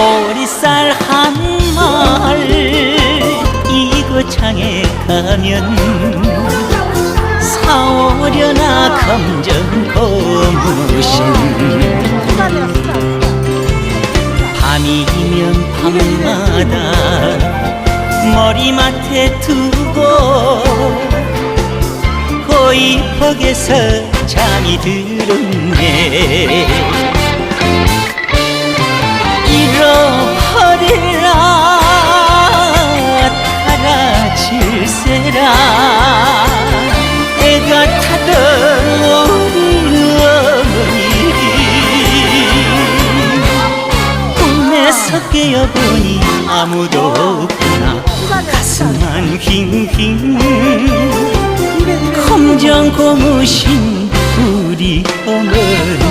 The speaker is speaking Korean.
보리쌀 한 말. 이거창에 가면 사오려나 검정 고무신. 밤이면 밤마다 머리맡에 두고 고이복에서 잠이 들었네 질세라. 애가 타던 우리 어머니. 꿈에서 깨어보니 아무도 없구나. 가슴만 힝힝 검정 고무신 우리 어머니